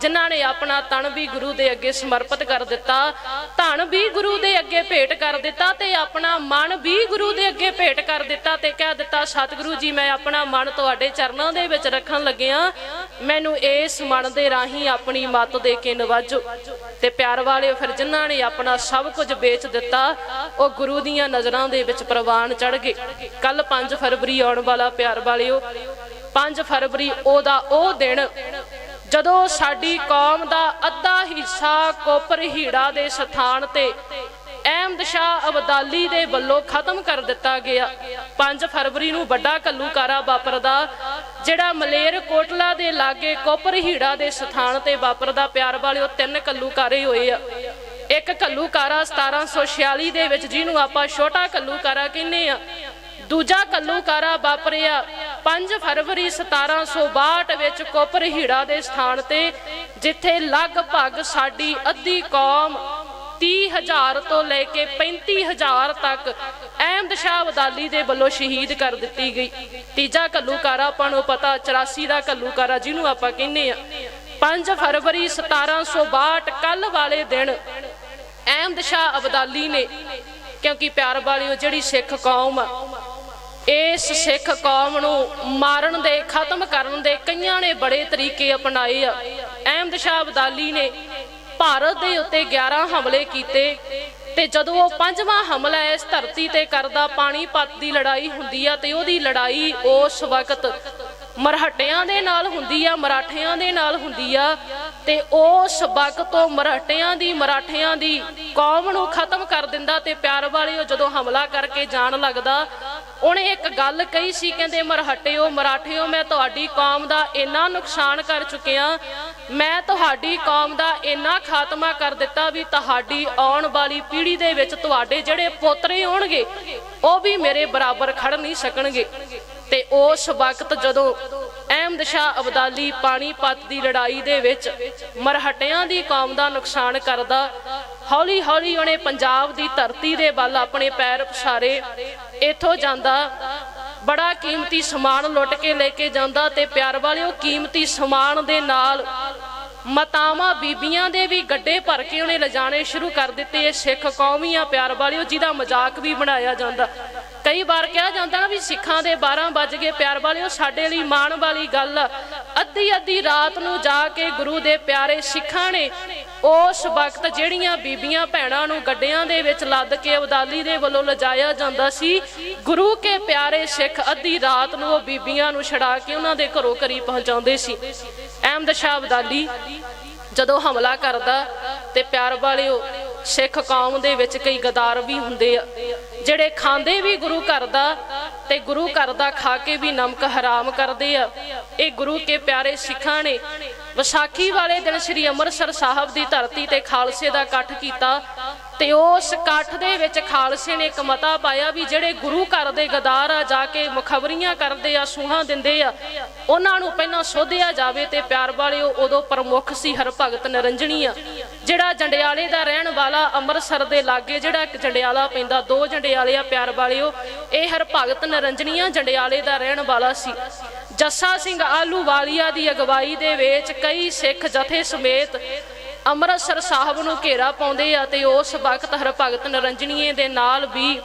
ਜਿਨ੍ਹਾਂ ਨੇ ਆਪਣਾ ਤਨ ਵੀ ਗੁਰੂ ਦੇ ਅੱਗੇ ਸਮਰਪਿਤ ਕਰ ਦਿੱਤਾ, ਧਨ ਵੀ ਗੁਰੂ ਦੇ ਅੱਗੇ ਭੇਟ ਕਰ ਦਿੱਤਾ ਤੇ ਆਪਣਾ ਮਨ ਵੀ ਗੁਰੂ ਦੇ ਅੱਗੇ ਭੇਟ ਕਰ ਦਿੱਤਾ ਤੇ ਕਹਿ ਦਿੱਤਾ, ਸਤਿਗੁਰੂ ਜੀ, ਮੈਂ ਆਪਣਾ ਮਨ ਤੁਹਾਡੇ ਚਰਨਾਂ ਦੇ ਵਿੱਚ ਰੱਖਣ ਲੱਗਿਆ ਮੈਨੂੰ ਇਸ ਮਨ ਦੇ ਰਾਹੀਂ ਆਪਣੀ ਮੱਤ ਦੇ ਕੇ ਨਵਾਜੋ। ਤੇ ਪਿਆਰ ਵਾਲਿਓ, ਫਿਰ ਜਿਨ੍ਹਾਂ ਨੇ ਆਪਣਾ ਸਭ ਕੁਝ ਵੇਚ ਦਿੱਤਾ, ਉਹ ਗੁਰੂ ਦੀਆਂ ਨਜ਼ਰਾਂ ਦੇ ਵਿੱਚ ਪ੍ਰਵਾਨ ਚੜ ਗਏ। ਕੱਲ 5 ਫਰਵਰੀ ਆਉਣ ਵਾਲਾ ਪਿਆਰ ਵਾਲਿਓ 5 ਫਰਵਰੀ ਉਹਦਾ ਉਹ ਦਿਨ ਜਦੋਂ ਸਾਡੀ ਕੌਮ ਦਾ ਅੱਧਾ ਹਿੱਸਾ ਕੋਪਰ ਹੀੜਾ ਦੇ ਸਥਾਨ ਤੇ ਅਹਿਮਦ ਸ਼ਾਹ ਅਬਦਾਲੀ ਦੇ ਵੱਲੋਂ ਖਤਮ ਕਰ ਦਿੱਤਾ ਗਿਆ 5 ਫਰਵਰੀ ਨੂੰ ਵੱਡਾ ਕੱਲੂਕਾਰਾ ਵਾਪਰਦਾ, ਜਿਹੜਾ ਮਲੇਰ ਕੋਟਲਾ ਦੇ ਲਾਗੇ ਕੋਪਰ ਹੀੜਾ ਦੇ ਸਥਾਨ ਤੇ ਵਾਪਰਦਾ, ਪਿਆਰ ਵਾਲਿਓ ਤਿੰਨ ਕੱਲੂਕਾਰੇ ਹੋਏ ਆ। ਇੱਕ ਕੱਲੂਕਾਰਾ 1746 ਦੇ ਵਿੱਚ ਜਿਹਨੂੰ ਆਪਾਂ ਛੋਟਾ ਕੱਲੂਕਾਰਾ ਕਹਿੰਦੇ ਆ। ਦੂਜਾ ਕੱਲੂਕਾਰਾ ਵਾਪਰਿਆ। 5 ਫਰਵਰੀ 1762 ਵਿੱਚ ਕੋਪਰ ਹੀੜਾ ਦੇ ਸਥਾਨ ਤੇ, ਜਿੱਥੇ ਲਗਭਗ ਸਾਡੀ ਅੱਧੀ ਕੌਮ 30000 ਤੋਂ ਲੈ ਕੇ 35000 ਤੱਕ ਅਹਿਮਦ ਸ਼ਾਹ ਅਬਦਾਲੀ ਦੇ ਵੱਲੋਂ ਸ਼ਹੀਦ ਕਰ ਦਿੱਤੀ ਗਈ। ਤੀਜਾ ਕੱਲੂਕਾਰਾ ਆਪਾਂ ਨੂੰ ਪਤਾ 84 ਦਾ ਕੱਲੂਕਾਰਾ ਜਿਹਨੂੰ ਆਪਾਂ ਕਹਿੰਦੇ ਆ 5 ਫਰਵਰੀ 1762 ਕੱਲ ਵਾਲੇ ਦਿਨ ਅਹਿਮਦ ਸ਼ਾਹ ਅਬਦਾਲੀ ਨੇ, ਕਿਉਂਕਿ ਪਿਆਰ ਵਾਲਿਓ ਜਿਹੜੀ ਸਿੱਖ ਕੌਮ ਆ ਇਸ ਸਿੱਖ ਕੌਮ ਨੂੰ ਮਾਰਨ ਦੇ, ਖਤਮ ਕਰਨ ਦੇ ਕਈਆਂ ਨੇ ਬੜੇ ਤਰੀਕੇ ਅਪਣਾਏ ਆ। ਅਹਿਮਦ ਸ਼ਾਹ ਅਬਦਾਲੀ ਨੇ ਭਾਰਤ ਦੇ ਉੱਤੇ 11 ਹਮਲੇ ਕੀਤੇ ਤੇ ਜਦੋਂ ਉਹ ਪੰਜਵਾਂ ਹਮਲਾ ਇਸ ਧਰਤੀ ਤੇ ਕਰਦਾ, ਪਾਣੀਪਤ ਦੀ ਲੜਾਈ ਹੁੰਦੀ ਆ ਤੇ ਉਹਦੀ ਲੜਾਈ ਉਸ ਵਕਤ ਮਰਹਟਿਆਂ ਦੇ ਨਾਲ ਹੁੰਦੀ ਆ, ਮਰਾਠਿਆਂ ਦੇ ਨਾਲ ਹੁੰਦੀ ਆ ਤੇ ਉਸ ਵਕਤ ਤੋਂ ਮਰਾਠਿਆਂ ਦੀ ਮਰਾਠਿਆਂ ਦੀ ਕੌਮ ਨੂੰ ਖਤਮ ਕਰ ਦਿੰਦਾ ਤੇ ਪਿਆਰ ਵਾਲਿਓ ਜਦੋਂ ਹਮਲਾ ਕਰਕੇ ਜਾਣ ਲੱਗਦਾ ਉਹਨੇ ਇੱਕ ਗੱਲ ਕਹੀ ਸੀ, ਕਹਿੰਦੇ ਮਰਹਟਿਓ ਮਰਾਠਿਓ ਮੈਂ ਤੁਹਾਡੀ ਕੌਮ ਦਾ ਇੰਨਾ ਨੁਕਸਾਨ ਕਰ ਚੁੱਕਿਆ। ਮੈਂ ਤੁਹਾਡੀ ਕੌਮ ਦਾ ਇੰਨਾ ਖਾਤਮਾ ਕਰ ਦਿੱਤਾ ਵੀ ਤੁਹਾਡੀ ਆਉਣ ਵਾਲੀ ਪੀੜ੍ਹੀ ਦੇ ਵਿੱਚ ਤੁਹਾਡੇ ਜਿਹੜੇ ਪੋਤਰੇ ਹੋਣਗੇ, ਉਹ ਵੀ ਮੇਰੇ ਬਰਾਬਰ ਖੜ ਨਹੀਂ ਸਕਣਗੇ। ਤੇ ਉਸ ਵਕਤ ਜਦੋਂ ਅਹਿਮਦ ਸ਼ਾਹ ਅਬਦਾਲੀ ਪਾਣੀਪਤ ਦੀ ਲੜਾਈ ਦੇ ਵਿੱਚ ਮਰਹਟਿਆਂ ਦੀ ਕੌਮ ਦਾ ਨੁਕਸਾਨ ਕਰਦਾ, ਹੌਲੀ ਹੌਲੀ ਉਹਨੇ ਪੰਜਾਬ ਦੀ ਧਰਤੀ ਦੇ ਵੱਲ ਆਪਣੇ ਪੈਰ ਪਸਾਰੇ ਇੱਥੋਂ ਜਾਂਦਾ, ਬੜਾ ਕੀਮਤੀ ਸਮਾਨ ਲੁੱਟ ਕੇ ਲੈ ਕੇ ਜਾਂਦਾ ਤੇ ਪਿਆਰ ਵਾਲਿਓ ਕੀਮਤੀ ਸਮਾਨ ਦੇ ਨਾਲ ਮਤਾਵਾਂ ਬੀਬੀਆਂ ਦੇ ਵੀ ਗੱਡੇ ਭਰ ਕੇ ਉਹਨੇ ਲਿਜਾਣੇ ਸ਼ੁਰੂ ਕਰ ਦਿੱਤੇ। ਇਹ ਸਿੱਖ ਕੌਮੀਆਂ ਪਿਆਰ ਵਾਲਿਓ, ਜਿਹਦਾ ਮਜ਼ਾਕ ਵੀ ਬਣਾਇਆ ਜਾਂਦਾ। ਕਈ ਵਾਰ ਕਿਹਾ ਜਾਂਦਾ ਨਾ ਵੀ ਸਿੱਖਾਂ ਦੇ 12 ਵੱਜ ਗਏ ਪਿਆਰ ਵਾਲਿਓ, ਸਾਡੇ ਲਈ ਮਾਣ ਵਾਲੀ ਗੱਲ ਆ। ਅੱਧੀ ਅੱਧੀ ਰਾਤ ਨੂੰ ਜਾ ਕੇ ਗੁਰੂ ਦੇ ਪਿਆਰੇ ਸਿੱਖਾਂ ਨੇ ਉਸ ਵਕਤ ਜਿਹੜੀਆਂ ਬੀਬੀਆਂ ਭੈਣਾਂ ਨੂੰ ਗੱਡਿਆਂ ਦੇ ਵਿੱਚ ਲੱਦ ਕੇ ਅਬਦਾਲੀ ਦੇ ਵੱਲੋਂ ਲਿਜਾਇਆ ਜਾਂਦਾ ਸੀ, ਗੁਰੂ ਕੇ ਪਿਆਰੇ ਸਿੱਖ ਅੱਧੀ ਰਾਤ ਨੂੰ ਉਹ ਬੀਬੀਆਂ ਨੂੰ ਛੜਾ ਕੇ ਉਹਨਾਂ ਦੇ ਘਰੋਂ ਘਰੀ ਪਹੁੰਚਾਉਂਦੇ ਸੀ ਅਹਿਮਦ ਸ਼ਾਹ ਅਬਦਾਲੀ ਜਦੋਂ ਹਮਲਾ ਕਰਦਾ ਤੇ ਪਿਆਰ ਵਾਲਿਓ ਸਿੱਖ ਕੌਮ ਦੇ ਵਿੱਚ ਕਈ ਗਦਾਰ ਵੀ ਹੁੰਦੇ ਆ, ਜਿਹੜੇ ਖਾਂਦੇ ਵੀ ਗੁਰੂ ਘਰ ਦਾ ਤੇ ਗੁਰੂ ਘਰ ਦਾ ਖਾ ਕੇ ਵੀ ਨਮਕ ਹਰਾਮ ਕਰਦੇ ਆ। ਇਹ ਗੁਰੂ ਕੇ ਪਿਆਰੇ ਸਿੱਖਾਂ ਨੇ ਵਿਸਾਖੀ ਵਾਲੇ ਦਿਨ ਸ੍ਰੀ ਅੰਮ੍ਰਿਤਸਰ ਸਾਹਿਬ ਦੀ ਧਰਤੀ ਤੇ ਖਾਲਸੇ ਦਾ ਇਕੱਠ ਕੀਤਾ ਤੇ ਉਸ ਇਕੱਠ ਦੇ ਵਿੱਚ ਖਾਲਸੇ ਨੇ ਇੱਕ ਮਤਾ ਪਾਇਆ ਵੀ ਜਿਹੜੇ ਗੁਰੂ ਘਰ ਦੇ ਗਦਾਰ ਆ ਜਾ ਕੇ ਮੁਖਬਰੀਆਂ ਕਰਦੇ ਆ, ਸੂਹਾਂ ਦਿੰਦੇ ਆ, ਉਹਨਾਂ ਨੂੰ ਪਹਿਲਾਂ ਸੋਧਿਆ ਜਾਵੇ ਤੇ ਪਿਆਰ ਵਾਲਿਓ ਉਦੋਂ ਪ੍ਰਮੁੱਖ ਸੀ ਹਰਭਗਤ ਨਰੰਜਣੀ ਆ। ਜਿਹੜਾ ਜੰਡਿਆਲੇ ਦਾ ਰਹਿਣ ਵਾਲਾ ਅੰਮ੍ਰਿਤਸਰ ਦੇ ਲਾਗੇ ਜਿਹੜਾ ਇੱਕ ਜੰਡਿਆਲਾ ਪੈਂਦਾ ਦੋ ਜੰਡਿਆਲੇ ਆ ਪਿਆਰ ਵਾਲਿਓ, ਇਹ ਹਰਭਗਤ ਨਰੰਜਣੀਆਂ ਜੰਡਿਆਲੇ ਦਾ ਰਹਿਣ ਵਾਲਾ ਸੀ। ਜੱਸਾ ਸਿੰਘ ਆਲੂ ਵਾਲੀਆ ਦੀ ਅਗਵਾਈ ਦੇ ਵਿੱਚ ਕਈ ਸਿੱਖ ਜਥੇ ਸਮੇਤ ਅੰਮ੍ਰਿਤਸਰ ਸਾਹਿਬ ਨੂੰ ਘੇਰਾ ਪਾਉਂਦੇ ਆ ਤੇ ਉਸ ਵਕਤ ਹਰਭਗਤ ਨਰੰਜਣੀਏ ਦੇ ਨਾਲ ਵੀ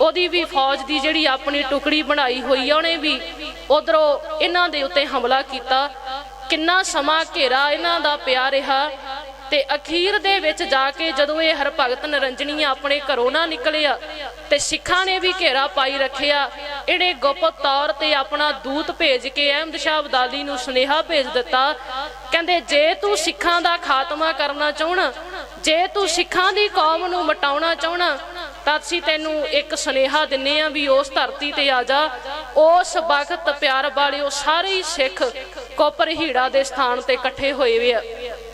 ਉਹਦੀ ਵੀ ਫੌਜ ਦੀ ਜਿਹੜੀ ਆਪਣੀ ਟੁਕੜੀ ਬਣਾਈ ਹੋਈ ਆ, ਉਹਨੇ ਵੀ ਉਧਰੋਂ ਇਹਨਾਂ ਦੇ ਉੱਤੇ ਹਮਲਾ ਕੀਤਾ। ਕਿੰਨਾ ਸਮਾਂ ਘੇਰਾ ਇਹਨਾਂ ਦਾ ਪਿਆ ਰਿਹਾ ਤੇ ਅਖੀਰ ਦੇ ਵਿੱਚ ਜਾ ਕੇ ਜਦੋਂ ਇਹ ਹਰਭਗਤ ਨਰੰਜਣੀਆਂ ਆਪਣੇ ਘਰੋਂ ਨਾ ਨਿਕਲਿਆ ਤੇ ਸਿੱਖਾਂ ਨੇ ਵੀ ਘੇਰਾ ਪਾਈ ਰੱਖਿਆ, ਇਹਨੇ ਗੁਪਤ ਤੌਰ ਤੇ ਆਪਣਾ ਦੂਤ ਭੇਜ ਕੇ ਅਹਿਮਦ ਸ਼ਾਹ ਅਬਦਾਲੀ ਨੂੰ ਸੁਨੇਹਾ ਭੇਜ ਦਿੱਤਾ, ਕਹਿੰਦੇ, ਜੇ ਤੂੰ ਸਿੱਖਾਂ ਦਾ ਖਾਤਮਾ ਕਰਨਾ ਚਾਹਣਾ, ਜੇ ਤੂੰ ਸਿੱਖਾਂ ਦੀ ਕੌਮ ਨੂੰ ਮਟਾਉਣਾ ਚਾਹਣਾ, ਤਾਂ ਅਸੀਂ ਤੈਨੂੰ ਇੱਕ ਸੁਨੇਹਾ ਦਿੰਨੇ ਆ ਵੀ ਉਸ ਧਰਤੀ ਤੇ ਆ ਜਾ, ਉਸ ਵਕਤ ਪਿਆਰ ਵਾਲਿਓ ਸਾਰੇ ਹੀ ਸਿੱਖ ਕੋਪਰ ਹੀੜਾ ਦੇ ਸਥਾਨ ਤੇ ਇਕੱਠੇ ਹੋਏ ਵੇ ਆ।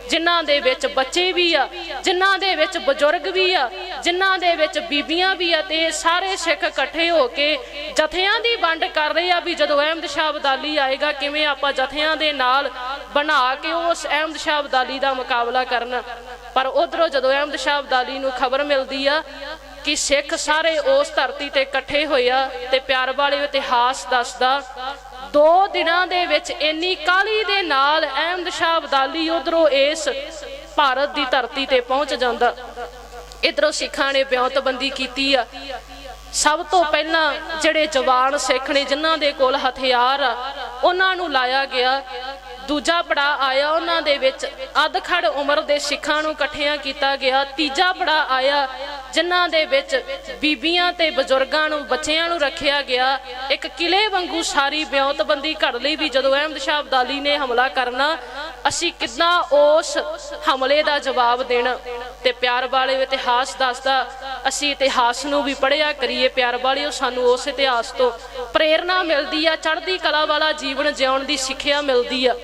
ਜਿਨ੍ਹਾਂ ਦੇ ਵਿੱਚ ਬੱਚੇ ਵੀ ਆ, ਜਿਨ੍ਹਾਂ ਦੇ ਵਿੱਚ ਬਜ਼ੁਰਗ ਵੀ ਆ, ਜਿਨ੍ਹਾਂ ਦੇ ਵਿੱਚ ਬੀਬੀਆਂ ਵੀ ਆ ਤੇ ਸਾਰੇ ਸਿੱਖ ਇਕੱਠੇ ਹੋ ਕੇ ਜਥਿਆਂ ਦੀ ਵੰਡ ਕਰ ਰਹੇ ਆ ਵੀ ਜਦੋਂ ਅਹਿਮਦ ਸ਼ਾਹ ਅਬਦਾਲੀ ਆਏਗਾ ਕਿਵੇਂ ਆਪਾਂ ਜਥਿਆਂ ਦੇ ਨਾਲ ਬਣਾ ਕੇ ਉਸ ਅਹਿਮਦ ਸ਼ਾਹ ਅਬਦਾਲੀ ਦਾ ਮੁਕਾਬਲਾ ਕਰਨ। ਪਰ ਉਧਰੋਂ ਜਦੋਂ ਅਹਿਮਦ ਸ਼ਾਹ ਅਬਦਾਲੀ ਨੂੰ ਖਬਰ ਮਿਲਦੀ ਆ ਕਿ ਸਿੱਖ ਸਾਰੇ ਉਸ ਧਰਤੀ ਤੇ ਇਕੱਠੇ ਹੋਏ ਆ ਤੇ ਪਿਆਰ ਵਾਲੇ ਇਤਿਹਾਸ ਦੱਸਦਾ ਦੋ ਦਿਨਾਂ ਦੇ ਵਿੱਚ ਇੰਨੀ ਕਾਲੀ ਦੇ ਨਾਲ ਅਹਿਮਦ ਸ਼ਾਹ ਅਬਦਾਲੀ ਉਧਰੋਂ ਇਸ ਭਾਰਤ ਦੀ ਧਰਤੀ ਤੇ ਪਹੁੰਚ ਜਾਂਦਾ। ਇਧਰੋਂ ਸਿੱਖਾਂ ਨੇ ਬਿਉਂਤਬੰਦੀ ਕੀਤੀ ਆ। ਸਭ ਤੋਂ ਪਹਿਲਾਂ ਜਿਹੜੇ ਜਵਾਨ ਸਿੱਖ ਨੇ, ਜਿਨ੍ਹਾਂ ਦੇ ਕੋਲ ਹਥਿਆਰ ਆ, ਉਹਨਾਂ ਨੂੰ ਲਾਇਆ ਗਿਆ। ਦੂਜਾ ਪੜਾ ਆਇਆ ਉਹਨਾਂ ਦੇ ਵਿੱਚ। ਅਧਖੜ ਉਮਰ ਦੇ ਸਿੱਖਾਂ ਨੂੰ ਇਕੱਠਿਆਂ ਕੀਤਾ ਗਿਆ। ਤੀਜਾ ਪੜਾ ਆਇਆ, ਜਿਨ੍ਹਾਂ ਦੇ ਵਿੱਚ ਬੀਬੀਆਂ ਤੇ ਬਜ਼ੁਰਗਾਂ ਨੂੰ, ਬੱਚਿਆਂ ਨੂੰ ਰੱਖਿਆ ਗਿਆ। ਇੱਕ ਕਿਲੇ ਵਾਂਗੂ ਸਾਰੀ ਬਿਉਂਤਬੰਦੀ ਘੜ ਲਈ ਵੀ ਜਦੋਂ ਅਹਿਮਦ ਸ਼ਾਹ ਅਬਦਾਲੀ ਨੇ ਹਮਲਾ ਕਰਨਾ, ਅਸੀਂ ਕਿੱਦਾਂ ਉਸ ਹਮਲੇ ਦਾ ਜਵਾਬ ਦੇਣਾ? ਤੇ ਪਿਆਰ ਵਾਲੇ ਇਤਿਹਾਸ ਦੱਸਦਾ ਅਸੀਂ ਇਤਿਹਾਸ ਨੂੰ ਵੀ ਪੜ੍ਹਿਆ ਕਰੀਏ ਪਿਆਰ ਵਾਲਿਓ, ਸਾਨੂੰ ਉਸ ਇਤਿਹਾਸ ਤੋਂ ਪ੍ਰੇਰਣਾ ਮਿਲਦੀ ਆ, ਚੜ੍ਹਦੀ ਕਲਾ ਵਾਲਾ ਜੀਵਨ ਜਿਉਣ ਦੀ ਸਿੱਖਿਆ ਮਿਲਦੀ ਆ।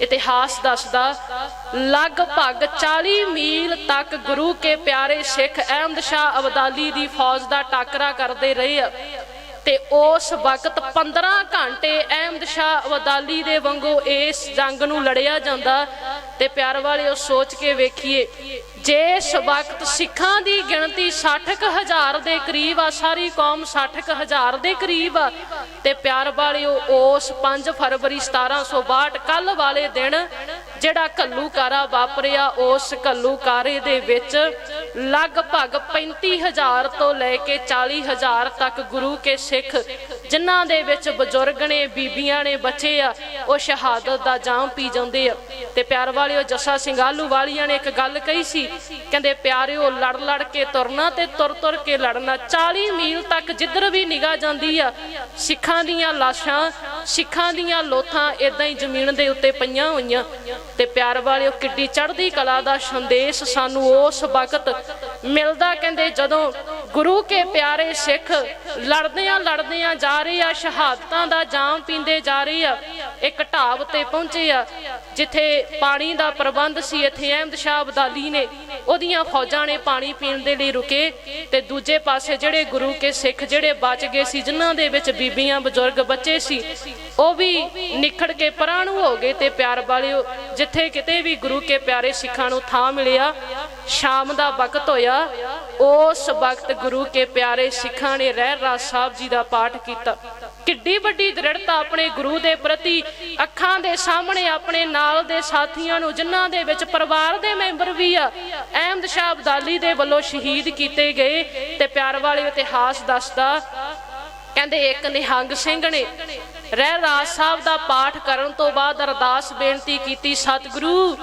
ਇਤਿਹਾਸ ਦੱਸਦਾ, ਲਗਭਗ 40 ਮੀਲ ਤੱਕ ਗੁਰੂ ਕੇ ਪਿਆਰੇ ਸਿੱਖ ਅਹਿਮਦ ਸ਼ਾਹ ਅਬਦਾਲੀ ਦੀ ਫੌਜ ਦਾ ਟਾਕਰਾ ਕਰਦੇ ਰਹੇ ਆ। ਤੇ ਉਸ ਵਕਤ 15 ਘੰਟੇ ਅਹਿਮਦ ਸ਼ਾਹ ਅਬਦਾਲੀ ਦੇ ਵਾਂਗੂ ਇਸ ਜੰਗ ਨੂੰ ਲੜਿਆ ਜਾਂਦਾ ਤੇ ਪਿਆਰ ਵਾਲਿਓ ਸੋਚ ਕੇ ਵੇਖੀਏ ਜੇ ਇਸ ਵਕਤ ਸਿੱਖਾਂ ਦੀ ਗਿਣਤੀ 60000 ਦੇ ਕਰੀਬ ਆ, ਸਾਰੀ ਕੌਮ 60000 ਦੇ ਕਰੀਬ ਆ, ਤੇ ਪਿਆਰ ਵਾਲਿਓ ਉਸ 5 ਫਰਵਰੀ 1762 ਕੱਲ ਵਾਲੇ ਦਿਨ ਜਿਹੜਾ ਕੱਲੂਕਾਰਾ ਵਾਪਰਿਆ, ਉਸ ਕੱਲੂਕਾਰੇ ਦੇ ਵਿੱਚ ਲਗਭਗ 35000 ਤੋਂ ਲੈ ਕੇ 40000 ਤੱਕ ਗੁਰੂ ਕੇ ਸਿੱਖ ਜਿਨ੍ਹਾਂ ਦੇ ਵਿੱਚ ਬਜ਼ੁਰਗ ਨੇ, ਬੀਬੀਆਂ ਨੇ, ਬੱਚੇ ਆ, ਉਹ ਸ਼ਹਾਦਤ ਦਾ ਜਾਮ ਪੀ ਜਾਂਦੇ ਆ। ਤੇ ਪਿਆਰ ਵਾਲਿਓ, ਜੱਸਾ ਸਿੰਘ ਆਲੂ ਵਾਲੀਆਂ ਨੇ ਇੱਕ ਗੱਲ ਕਹੀ ਸੀ, ਕਹਿੰਦੇ, ਪਿਆਰਿਓ, ਲੜ ਲੜ ਕੇ ਤੁਰਨਾ ਤੇ ਤੁਰ ਤੁਰ ਕੇ ਲੜਨਾ 40 ਮੀਲ ਤੱਕ ਜਿੱਧਰ ਵੀ ਨਿਗਾਹ ਜਾਂਦੀ ਆ, ਸਿੱਖਾਂ ਦੀਆਂ ਲਾਸ਼ਾਂ, ਸਿੱਖਾਂ ਦੀਆਂ ਲੋਥਾਂ ਇਦਾਂ ਹੀ ਜ਼ਮੀਨ ਦੇ ਉੱਤੇ ਪਈਆਂ ਹੋਈਆਂ। ਤੇ ਪਿਆਰ ਵਾਲਿਓ, ਕਿੱਡੀ ਚੜ੍ਹਦੀ ਕਲਾ ਦਾ ਸੰਦੇਸ਼ ਸਾਨੂੰ ਉਸ ਵਕਤ ਮਿਲਦਾ ਕਹਿੰਦੇ ਜਦੋਂ ਗੁਰੂ ਕੇ ਪਿਆਰੇ ਸਿੱਖ ਲੜਦਿਆਂ ਲੜਦਿਆਂ ਜਾ ਰਹੇ ਆ, ਸ਼ਹਾਦਤਾਂ ਦਾ ਜਾਮ ਪੀਂਦੇ ਜਾ ਰਹੇ ਆ, ਇੱਕ ਢਾਬ ਤੇ ਪਹੁੰਚੇ ਆ, ਜਿੱਥੇ ਪਾਣੀ ਦਾ ਪ੍ਰਬੰਧ ਸੀ, ਇੱਥੇ ਅਹਿਮਦ ਸ਼ਾਹ ਅਬਦਾਲੀ ਨੇ ਉਹਦੀਆਂ ਫੌਜਾਂ ਨੇ ਪਾਣੀ ਪੀਣ ਦੇ ਲਈ ਰੁਕੇ ਤੇ ਦੂਜੇ ਪਾਸੇ ਜਿਹੜੇ ਗੁਰੂ ਕੇ ਸਿੱਖ ਜਿਹੜੇ ਬਚ ਗਏ ਸੀ, ਜਿਨ੍ਹਾਂ ਦੇ ਵਿੱਚ ਬੀਬੀਆਂ, ਬਜ਼ੁਰਗ ਬੱਚੇ ਸੀ, ਉਹ ਵੀ ਨਿਖੜ ਕੇ ਪਰਾਂ ਨੂੰ ਹੋ ਗਏ ਤੇ ਪਿਆਰ ਵਾਲਿਓ, ਜਿੱਥੇ ਕਿਤੇ ਵੀ ਗੁਰੂ ਕੇ ਪਿਆਰੇ ਸਿੱਖਾਂ ਨੂੰ ਥਾਂ ਮਿਲਿਆ, ਸ਼ਾਮ ਦਾ ਵਕਤ ਹੋਇਆ, ਉਸ ਵਕਤ ਗੁਰੂ ਕੇ ਪਿਆਰੇ ਸਿੱਖਾਂ ਨੇ ਰਹਿ ਰਾਸ ਸਾਹਿਬ ਜੀ ਦਾ ਪਾਠ ਕੀਤਾ। ਕਿੱਡੀ ਵੱਡੀ ਦ੍ਰਿੜਤਾ ਆਪਣੇ ਗੁਰੂ ਦੇ ਪ੍ਰਤੀ, ਅੱਖਾਂ ਦੇ ਸਾਹਮਣੇ ਆਪਣੇ ਨਾਲ ਦੇ ਸਾਥੀਆਂ ਨੂੰ, ਜਿਨ੍ਹਾਂ ਦੇ ਵਿੱਚ ਪਰਿਵਾਰ ਦੇ ਮੈਂਬਰ ਵੀ ਆ, ਅਹਿਮਦ ਸ਼ਾਹ ਅਬਦਾਲੀ ਦੇ ਵੱਲੋਂ ਸ਼ਹੀਦ ਕੀਤੇ ਗਏ ਤੇ ਪਿਆਰ ਵਾਲੇ ਇਤਿਹਾਸ ਦੱਸਦਾ, ਕਹਿੰਦੇ ਇੱਕ ਨਿਹੰਗ ਸਿੰਘ ਨੇ ਰਹਿ ਰਾਜ ਸਾਹਿਬ ਦਾ ਪਾਠ ਕਰਨ ਤੋਂ ਬਾਅਦ ਅਰਦਾਸ ਬੇਨਤੀ ਕੀਤੀ, ਸਤਿਗੁਰੂ,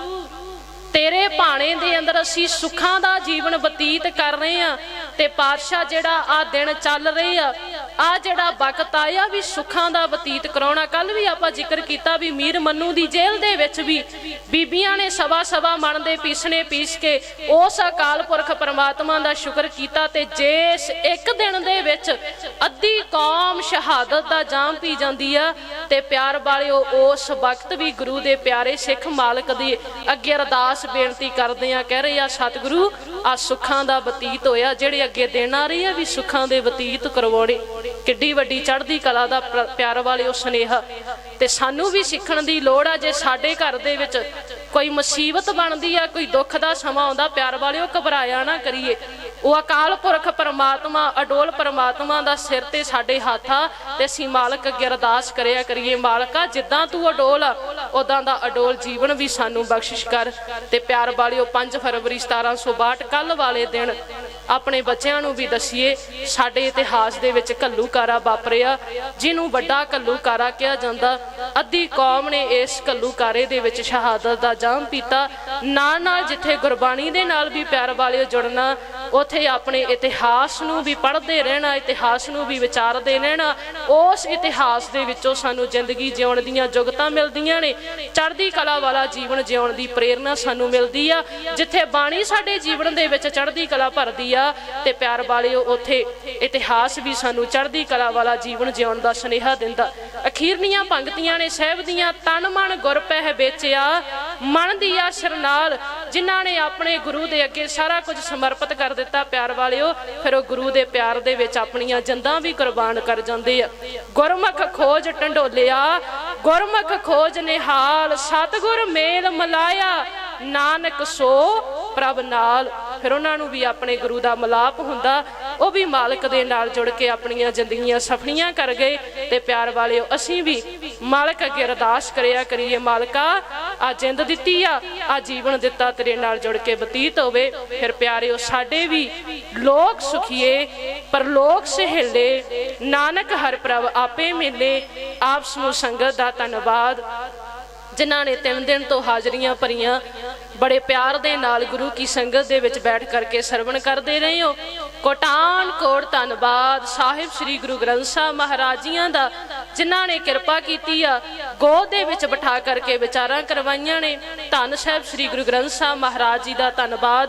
ਤੇਰੇ ਭਾਣੇ ਦੇ ਅੰਦਰ ਅਸੀਂ ਸੁੱਖਾਂ ਦਾ ਜੀਵਨ ਬਤੀਤ ਕਰ ਰਹੇ ਆ ਤੇ ਪਾਤਸ਼ਾਹ ਜਿਹੜਾ ਆ ਦਿਨ ਚੱਲ ਰਹੇ ਆ ਆ ਜਿਹੜਾ ਵਕਤ ਆਇਆ ਵੀ ਸੁੱਖਾਂ ਦਾ ਬਤੀਤ ਕਰਾਉਣਾ ਕੱਲ ਵੀ ਆਪਾਂ ਜ਼ਿਕਰ ਕੀਤਾ ਵੀ ਮੀਰ ਮੰਨੂ ਦੀ ਜੇਲ੍ਹ ਦੇ ਵਿੱਚ ਵੀ ਬੀਬੀਆਂ ਨੇ ਸਵਾ ਸਵਾ ਮਣ ਦੇ ਪੀਸਣੇ ਪੀਸ ਕੇ ਉਸ ਅਕਾਲ ਪੁਰਖ ਪ੍ਰਮਾਤਮਾ ਦਾ ਸ਼ੁਕਰ ਕੀਤਾ ਤੇ ਜਿਸ ਇੱਕ ਦਿਨ ਦੇ ਵਿੱਚ ਅੱਧੀ ਕੌਮ ਸ਼ਹਾਦਤ ਦਾ ਜਾਮ ਪੀ ਜਾਂਦੀ ਆ ਤੇ ਪਿਆਰ ਵਾਲਿਓ, ਉਸ ਵਕਤ ਵੀ ਗੁਰੂ ਦੇ ਪਿਆਰੇ ਸਿੱਖ ਮਾਲਕ ਦੀ ਅੱਗੇ ਅਰਦਾਸ ਬੇਨਤੀ ਕਰਦੇ ਆ, ਕਹਿ ਰਹੇ ਆ, ਸਤਿਗੁਰੂ ਆ ਸੁੱਖਾਂ ਦਾ ਬਤੀਤ ਹੋਇਆ, ਜਿਹੜੇ ਅੱਗੇ ਦਿਨ ਆ ਰਹੇ ਆ ਵੀ ਸੁੱਖਾਂ ਦੇ ਬਤੀਤ ਕਰਵਾਉਣੇ। ਕਿੱਡੀ ਵੱਡੀ ਚੜ੍ਹਦੀ ਕਲਾ ਦਾ ਪਿਆਰ ਵਾਲਿਓ ਸੁਨੇਹਾ। ਤੇ ਸਾਨੂੰ ਵੀ ਸਿੱਖਣ ਦੀ ਲੋੜ ਆ ਜੇ ਸਾਡੇ ਘਰ ਦੇ ਵਿੱਚ ਕੋਈ ਮੁਸੀਬਤ ਬਣਦੀ ਆ, ਕੋਈ ਦੁੱਖ ਦਾ ਸਮਾਂ ਆਉਂਦਾ, ਪਿਆਰ ਵਾਲਿਓ ਘਬਰਾਇਆ ਨਾ ਕਰੀਏ। ਉਹ ਅਕਾਲ ਪੁਰਖ ਪਰਮਾਤਮਾ, ਅਡੋਲ ਪਰਮਾਤਮਾ ਦਾ ਸਿਰ ਤੇ ਸਾਡੇ ਹੱਥ ਆ, ਤੇ ਅਸੀਂ ਮਾਲਕ ਅੱਗੇ ਅਰਦਾਸ ਕਰਿਆ ਕਰੀਏ, ਮਾਲਕਾ, ਜਿੱਦਾਂ ਤੂੰ ਅਡੋਲ ਆ ਉਦਾਂ ਦਾ ਅਡੋਲ ਜੀਵਨ ਵੀ ਸਾਨੂੰ ਬਖਸ਼ਿਸ਼ ਕਰ। ਤੇ ਪਿਆਰ ਵਾਲਿਓ 5 ਫਰਵਰੀ 1762 ਕੱਲ ਵਾਲੇ ਦਿਨ ਆਪਣੇ ਬੱਚਿਆਂ ਨੂੰ ਵੀ ਦਸੀਏ, ਸਾਡੇ ਇਤਿਹਾਸ ਦੇ ਵਿੱਚ ਕੱਲੂਕਾਰਾ ਵਾਪਰਿਆ, ਜਿਹਨੂੰ ਵੱਡਾ ਕੱਲੂਕਾਰਾ ਕਿਹਾ ਜਾਂਦਾ, ਅੱਧੀ ਕੌਮ ਨੇ ਇਸ ਕੱਲੂਕਾਰੇ ਦੇ ਵਿੱਚ ਸ਼ਹਾਦਤ ਦਾ ਜਾਮ ਪੀਤਾ। ਨਾਲ ਨਾਲ ਜਿੱਥੇ ਗੁਰਬਾਣੀ ਦੇ ਨਾਲ ਵੀ ਪਿਆਰ ਵਾਲਿਓ ਜੁੜਨਾ, ਉਥੇ ਆਪਣੇ ਇਤਿਹਾਸ ਨੂੰ ਵੀ ਪੜ੍ਹਦੇ ਰਹਿਣਾ, ਇਤਿਹਾਸ ਨੂੰ ਵੀ ਵਿਚਾਰਦੇ ਰਹਿਣਾ, ਉਸ ਇਤਿਹਾਸ ਦੇ ਵਿੱਚੋਂ ਸਾਨੂੰ ਜ਼ਿੰਦਗੀ ਜਿਉਣ ਦੀਆਂ ਜੁਗਤਾਂ ਮਿਲਦੀਆਂ ਨੇ। ਚੜ੍ਹਦੀ ਕਲਾ ਵਾਲਾ ਜੀਵਨ ਜਿਉਣ ਦੀ ਪ੍ਰੇਰਣਾ ਸਾਨੂੰ ਮਿਲਦੀ ਆ। ਜਿੱਥੇ ਬਾਣੀ ਸਾਡੇ ਜੀਵਨ ਦੇ ਵਿੱਚ ਚੜ੍ਹਦੀ ਕਲਾ ਭਰਦੀ ਆ ਤੇ ਪਿਆਰ ਵਾਲਿਓ, ਉਥੇ ਇਤਿਹਾਸ ਵੀ ਸਾਨੂੰ ਚੜ੍ਹਦੀ ਕਲਾ ਵਾਲਾ ਜੀਵਨ ਜਿਉਣ ਦਾ ਸੁਨੇਹਾ ਦਿੰਦਾ। ਅਖੀਰਨੀਆਂ ਪੰਕਤੀਆਂ ਨੇ ਸਹਿਬ ਦੀਆਂ ਤਨ ਮਨ ਗੁਰ ਪਹਿ ਵੇਚਿਆ। ਮਨ ਦੀ ਆਸ਼ਰ ਨਾਲ ਜਿਨ੍ਹਾਂ ਨੇ ਆਪਣੇ ਗੁਰੂ ਦੇ ਅੱਗੇ ਸਾਰਾ ਕੁਝ ਸਮਰਪਿਤ ਕਰ ਦਿੱਤਾ, ਪਿਆਰ ਵਾਲਿਓ, ਫਿਰ ਉਹ ਗੁਰੂ ਦੇ ਪਿਆਰ ਦੇ ਵਿੱਚ ਆਪਣੀਆਂ ਜੰਦਾਂ ਵੀ ਕੁਰਬਾਨ ਕਰ ਜਾਂਦੇ ਆ। ਗੁਰਮੁਖ ਖੋਜ ਟੰਡੋਲਿਆ, ਗੁਰਮੁਖ ਖੋਜ ਨਿਹਾਲ, ਸਤਿਗੁਰ ਮੇਲ ਮਲਾਇਆ, ਨਾਨਕ ਸੋ ਪ੍ਰਭ ਨਾਲ। ਫਿਰ ਉਹਨਾਂ ਨੂੰ ਵੀ ਆਪਣੇ ਗੁਰੂ ਦਾ ਮਲਾਪ ਹੁੰਦਾ, ਉਹ ਵੀ ਮਾਲਕ ਦੇ ਨਾਲ ਜੁੜ ਕੇ ਆਪਣੀਆਂ ਜ਼ਿੰਦਗੀਆਂ ਸਫਲੀਆਂ ਕਰ ਗਏ ਤੇ ਪਿਆਰ ਵਾਲਿਓ, ਅਸੀਂ ਵੀ ਮਾਲਕ ਅੱਗੇ ਅਰਦਾਸ ਕਰਿਆ ਕਰੀਏ, ਮਾਲਕਾ ਆ ਜਿੰਦ ਦਿੱਤੀ ਆ ਆ ਜੀਵਨ ਦਿੱਤਾ ਤੇਰੇ ਨਾਲ ਜੁੜ ਕੇ ਬਤੀਤ ਹੋਵੇ। ਫਿਰ ਪਿਆਰਿਓ, ਸਾਡੇ ਵੀ ਲੋਕ ਸੁਖੀਏ, ਪਰਲੋਕ ਸਹਿਲੇ। ਨਾਨਕ ਹਰ ਪ੍ਰਭ ਆਪੇ ਮਿਲੇ ਆਪ ਸਮੂਹ ਸੰਗਤ ਦਾ ਧੰਨਵਾਦ। ਜਿਨ੍ਹਾਂ ਨੇ ਤਿੰਨ ਦਿਨ ਤੋਂ ਹਾਜ਼ਰੀਆਂ ਭਰੀਆਂ, ਬੜੇ ਪਿਆਰ ਦੇ ਨਾਲ ਗੁਰੂ ਕੀ ਸੰਗਤ ਦੇ ਵਿੱਚ ਬੈਠ ਕਰਕੇ ਸਰਵਣ ਕਰਦੇ ਰਹੇ ਹੋ। ਕੋਟਾਨ ਕੋਟ ਧੰਨਵਾਦ। ਸਾਹਿਬ ਸ੍ਰੀ ਗੁਰੂ ਗ੍ਰੰਥ ਸਾਹਿਬ ਮਹਾਰਾਜੀਆਂ ਦਾ, ਜਿਨ੍ਹਾਂ ਨੇ ਕਿਰਪਾ ਕੀਤੀ ਆ, ਗੋਦ ਦੇ ਵਿੱਚ ਬਿਠਾ ਕਰਕੇ ਵਿਚਾਰਾਂ ਕਰਵਾਈਆਂ ਨੇ। ਧੰਨ ਸਾਹਿਬ ਸ੍ਰੀ ਗੁਰੂ ਗ੍ਰੰਥ ਸਾਹਿਬ ਮਹਾਰਾਜ ਜੀ ਦਾ ਧੰਨਵਾਦ।